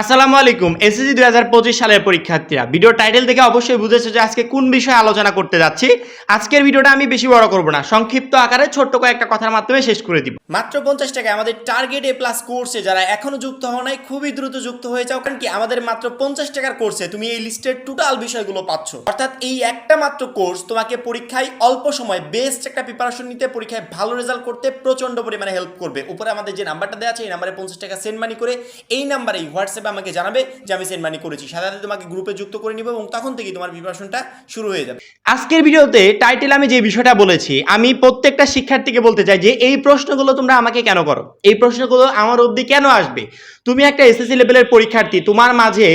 আসসালামু আলাইকুম, এসএসসি দুই হাজার পঁচিশ সালের পরীক্ষার্থীরা। ভিডিও টাইটেল থেকে অবশ্যই বুঝেছে যে আজকে কোন বিষয়ে আলোচনা করতে যাচ্ছি। আজকের ভিডিওটা আমি বেশি বড় করব না, সংক্ষিপ্ত আকারে ছোট্ট কয়েকটা কথার মাধ্যমে শেষ করে দিব। মাত্র পঞ্চাশ টাকায় আমাদের টার্গেট এ প্লাস কোর্সে যারা এখনও যুক্ত হও নাই, খুবই দ্রুত যুক্ত হয়ে যাও, কারণ কি আমাদের মাত্র পঞ্চাশ টাকার কোর্সে তুমি এই লিস্টের টোটাল বিষয়গুলো পাচ্ছ। অর্থাৎ এই একটা মাত্র কোর্স তোমাকে পরীক্ষায় অল্প সময় বেস্ট একটা প্রিপারেশন নিতে, পরীক্ষায় ভালো রেজাল্ট করতে প্রচণ্ড পরিমাণে হেল্প করবে। উপরে আমাদের যে নাম্বারটা দেওয়া আছে, এই নাম্বারে পঞ্চাশ টাকা সেন্ড মানি করে এই নাম্বারেই হোয়াটসঅ্যাপে আমাকে জানাবে যে আমি সেন্ড মানি করেছি। সাথে সাথে তোমাকে গ্রুপে যুক্ত করে নিব এবং তখন থেকেই তোমার প্রিপারেশনটা শুরু হয়ে যাবে। আজকের ভিডিওতে টাইটেল আমি যে বিষয়টা বলেছি, আমি প্রত্যেকটা শিক্ষার্থীকে বলতে চাই যে এই প্রশ্নগুলো তোমরা আমাকে কেন করো? এই প্রশ্নগুলো আমার অবধি কেন আসবে? তুমি একটা এসএসসি লেভেলের পরীক্ষার্থী, তোমার মাঝে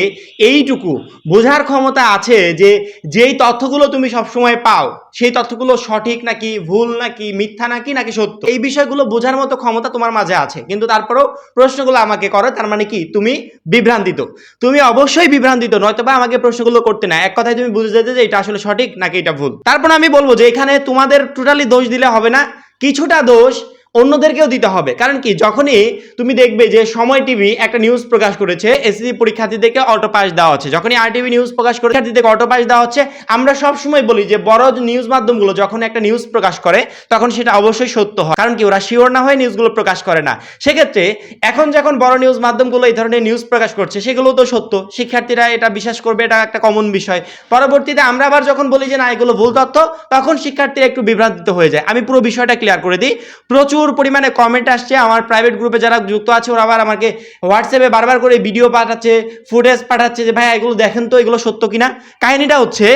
এইটুকু বোঝার ক্ষমতা আছে যে যেই তথ্যগুলো তুমি সবসময় পাও, সেই তথ্যগুলো সঠিক নাকি ভুল নাকি মিথ্যা নাকি নাকি সত্য, এই বিষয়গুলো বোঝার মতো ক্ষমতা তোমার মাঝে আছে। কিন্তু তারপরেও প্রশ্নগুলো আমাকে করো, তার মানে কি? তুমি বিভ্রান্তিত। তুমি অবশ্যই বিভ্রান্তিত, নয়তোবা আমাকে প্রশ্নগুলো করতে না। এক কথায় তুমি বুঝে যেতে যে এটা আসলে সঠিক নাকি এটা ভুল। তারপর আমি বলব যে এখানে তোমাদের টোটালি দোষ দিলে হবে না। কিছুটা দোষ অন্যদেরকেও দিতে হবে। কারণ কি? যখনই তুমি দেখবে যে সময় টিভি একটা নিউজ প্রকাশ করেছে এসএসসি পরীক্ষার্থীদেরকে অটো পাস দেওয়া হচ্ছে। যখনই আর টিভি নিউজ প্রকাশ করে পরীক্ষার্থীদেরকে অটো পাস দেওয়া হচ্ছে, আমরা সব সময় বলি যে বড় নিউজ মাধ্যমগুলো যখন একটা নিউজ প্রকাশ করে, তখন সেটা অবশ্যই সত্য হয়। কারণ কি? ওরা শিওর না হয়ে নিউজগুলো প্রকাশ করে না। সেক্ষেত্রে এখন যখন বড় নিউজ মাধ্যমগুলো এই ধরনের নিউজ প্রকাশ করছে সেগুলো তো সত্য। শিক্ষার্থীরা এটা বিশ্বাস করবে, এটা একটা কমন বিষয়। পরবর্তীতে আমরা আবার যখন বলি যে না, এগুলো ভুল তথ্য, তখন শিক্ষার্থীরা একটু বিভ্রান্তিত হয়ে যায়। আমি পুরো বিষয়টা ক্লিয়ার করে দিই। প্রচুর পরিমাণে কমেন্ট আসছে। আমার প্রাইভেট গ্রুপে যারা যুক্ত আছে, ওরা আবার আমাকে হোয়াটসঅ্যাপে বারবার করে ভিডিও পাঠাচ্ছে ফুটেজ পাঠাচ্ছে যে ভাই এগুলো দেখেন তো, এগুলো সত্য কিনা? কাহিনীটা হচ্ছে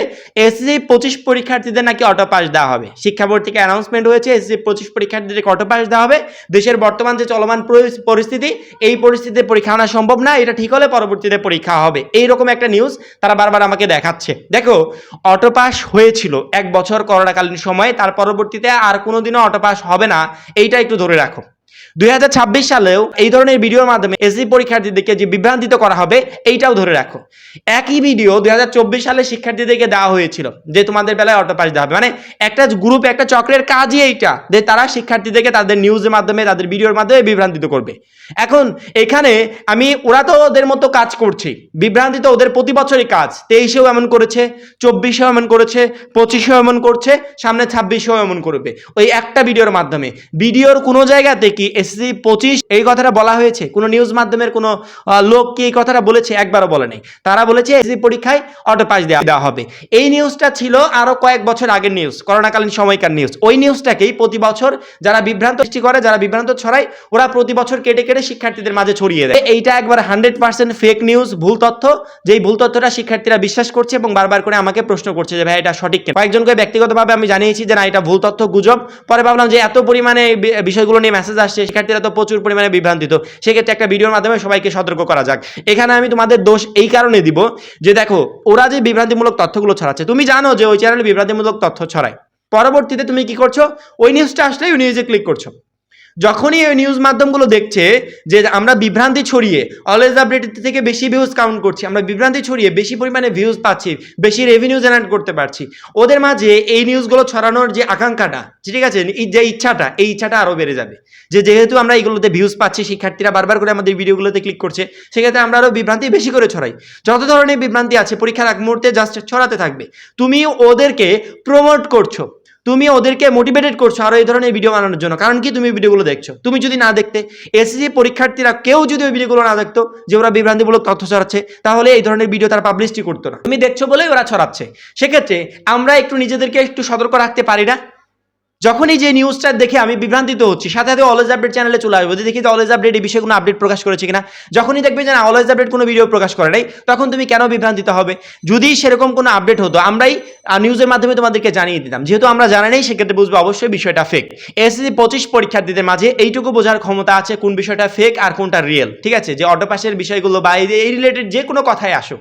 এসএসসি পঁচিশ পরীক্ষার্থীদের নাকি অটো পাস দেওয়া হবে। শিক্ষা বোর্ড থেকে অ্যানাউন্সমেন্ট হয়েছে এসএসসি পঁচিশ পরীক্ষার্থীদেরকে অটো পাস দেওয়া হবে। দেশের বর্তমান যে চলমান পরিস্থিতি, এই পরিস্থিতিতে পরীক্ষা আনা সম্ভব না। এটা ঠিক হলে পরবর্তীতে পরীক্ষা হবে। এইরকম একটা নিউজ তারা বারবার আমাকে দেখাচ্ছে। দেখো অটো পাস হয়েছিল এক বছর করোনাকালীন সময়ে, তার পরবর্তীতে আর কোনোদিনও অটো পাস হবে না। এইটা একটু ধরে রাখো। দুই হাজার ছাব্বিশ সালেও এই ধরনের ভিডিওর মাধ্যমে এসি পরীক্ষার্থীদেরকে যে বিভ্রান্তিত করা হবে, এইটাও ধরে রাখো। একই ভিডিও দুই সালে শিক্ষার্থীদেরকে দেওয়া হয়েছিল যে তোমাদের বেলায় অটো পাস দেওয়া হবে। মানে একটা গ্রুপ একটা চক্রের কাজই এইটা যে তারা শিক্ষার্থীদেরকে তাদের নিউজের মাধ্যমে, তাদের ভিডিওর মাধ্যমে বিভ্রান্তিত করবে। এখন এখানে আমি, ওরা তো ওদের মতো কাজ করছে। বিভ্রান্তি তো ওদের প্রতি বছরই কাজ। তেইশেও এমন করেছে, চব্বিশেও এমন করেছে, পঁচিশেও এমন করছে, সামনে ছাব্বিশেও এমন করবে। ওই একটা ভিডিওর মাধ্যমে। ভিডিওর কোনো জায়গাতে কি এসসি পঁচিশ, এই কথাটা বলা হয়েছে। কোনো নিউজ মাধ্যমের কোনো লোক কি এই কথাটা বলেছে? একবারও বলে নেই। তারা বলেছে এসসি পরীক্ষায় অটো পাস দেওয়া হবে। এই নিউজটা ছিল আরও কয়েক বছর আগের নিউজ করোনাকালীন সময়কার নিউজ ওই নিউজটাকেই প্রতি বছর যারা বিভ্রান্ত সৃষ্টি করে, যারা বিভ্রান্ত ছড়ায়, ওরা প্রতি বছর কেটে কেটে শিক্ষার্থীদের মাঝে ছড়িয়ে দেয়। এইটা একবার হান্ড্রেড পার্সেন্ট ফেক নিউজ ভুল তথ্য। যেই ভুল তথ্যটা শিক্ষার্থীরা বিশ্বাস করছে এবং বারবার করে আমাকে প্রশ্ন করছে যে, ভাই, এটা সঠিক কেন? কয়েকজনকে ব্যক্তিগতভাবে আমি জানিয়েছি যে, না, এটা ভুল তথ্য, গুজব। পরে ভাবলাম যে, এত পরিমাণে বিষয়গুলো নিয়ে মেসেজ আসছে শিক্ষার্থীরা তো প্রচুর পরিমাণে বিভ্রান্তিত। সেক্ষেত্রে একটা ভিডিওর মাধ্যমে সবাইকে সতর্ক করা যাক। এখানে আমি তোমাদের দোষ এই কারণে দিব যে দেখো, ওরা যে বিভ্রান্তিমূলক তথ্যগুলো ছড়াচ্ছে, তুমি জানো যে ওই চ্যানেলে বিভ্রান্তিমূলক তথ্য ছড়ায়। পরবর্তীতে তুমি কি করছ? ওই নিউজটা আসলে ওই নিউজে ক্লিক করছ। যখনই ওই নিউজ মাধ্যমগুলো দেখছে যে আমরা বিভ্রান্তি ছড়িয়ে অলওয়েজ আপডেট থেকে বেশি ভিউজ কাউন্ট করছি, আমরা বিভ্রান্তি ছড়িয়ে বেশি পরিমাণে ভিউজ পাচ্ছি, বেশি রেভিনিউ জেনারেট করতে পারছি, ওদের মাঝে এই নিউজগুলো ছড়ানোর যে আকাঙ্ক্ষাটা, ঠিক আছে? যে ইচ্ছাটা, এই ইচ্ছাটা আরও বেড়ে যাবে। যে যেহেতু আমরা এইগুলোতে ভিউজ পাচ্ছি, শিক্ষার্থীরা বারবার করে আমাদের ভিডিওগুলোতে ক্লিক করছে, সেক্ষেত্রে আমরা আরও বিভ্রান্তি বেশি করে ছড়াই। যত ধরনের বিভ্রান্তি আছে, পরীক্ষার এক মুহূর্তে জাস্ট ছড়াতে থাকবে। তুমি ওদেরকে প্রমোট করছ। তুমি ওদেরকে মোটিভেটেড করছ আরও এই ধরনের ভিডিও বানানোর জন্য। কারণ কি? তুমি ভিডিওগুলো দেখছ। তুমি যদি না দেখতে এসএসসি পরীক্ষার্থীরা কেউ যদি ওই ভিডিওগুলো না দেখতো, যে ওরা বিভ্রান্তিমূলক তথ্য ছড়াচ্ছে, তাহলে এই ধরনের ভিডিও তারা পাবলিশটি করতো না। তুমি দেখছ বলেই ওরা ছড়াচ্ছে। সেক্ষেত্রে আমরা একটু নিজেদেরকে একটু সতর্ক রাখতে পারি না? যখনই যে নিউজটা দেখে আমি বিভ্রান্তিত হচ্ছি, সাথে সাথে অলওয়েজ আপডেট চ্যানেলে চলে আসব। যে দেখি যে অলওয়েজ আপডেট এই বিষয়ে কোনো আপডেট প্রকাশ করেছে কিনা। যখনই দেখবে যে না অলওয়েজ আপডেট কোনো ভিডিও প্রকাশ করে নাই, তখন তুমি কেন বিভ্রান্তিত হবে? যদি সেরকম কোনো আপডেট হতো, আমরাই নিউজের মাধ্যমে তোমাদেরকে জানিয়ে দিতাম। যেহেতু আমরা জানা নেই, সেক্ষেত্রে বুঝব অবশ্যই বিষয়টা ফেক এসএসসি পঁচিশ পরীক্ষার্থীদের মাঝে এইটুকু বোঝার ক্ষমতা আছে কোন বিষয়টা ফেক আর কোনটা রিয়েল ঠিক আছে? যে অটো পাসের বিষয়গুলো বা এই রিলেটেড যে কোনো কথাই আসো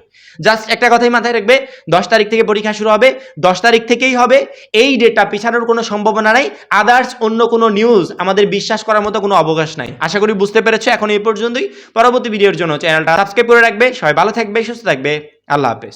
জাস্ট একটা কথাই মাথায় রাখবে, দশ তারিখ থেকে পরীক্ষা শুরু হবে, দশ তারিখ থেকেই হবে, এই ডেটটা পিছানোর কোনো সম্ভাবনা নাই আদার্স অন্য কোনো নিউজ আমাদের বিশ্বাস করার মতো কোনো অবকাশ নাই। আশা করি বুঝতে পেরেছ, এখন এই পর্যন্তই। পরবর্তী ভিডিওর জন্য চ্যানেলটা সাবস্ক্রাইব করে রাখবে। সবাই ভালো থাকবে, সুস্থ থাকবে। আল্লাহ হাফেজ।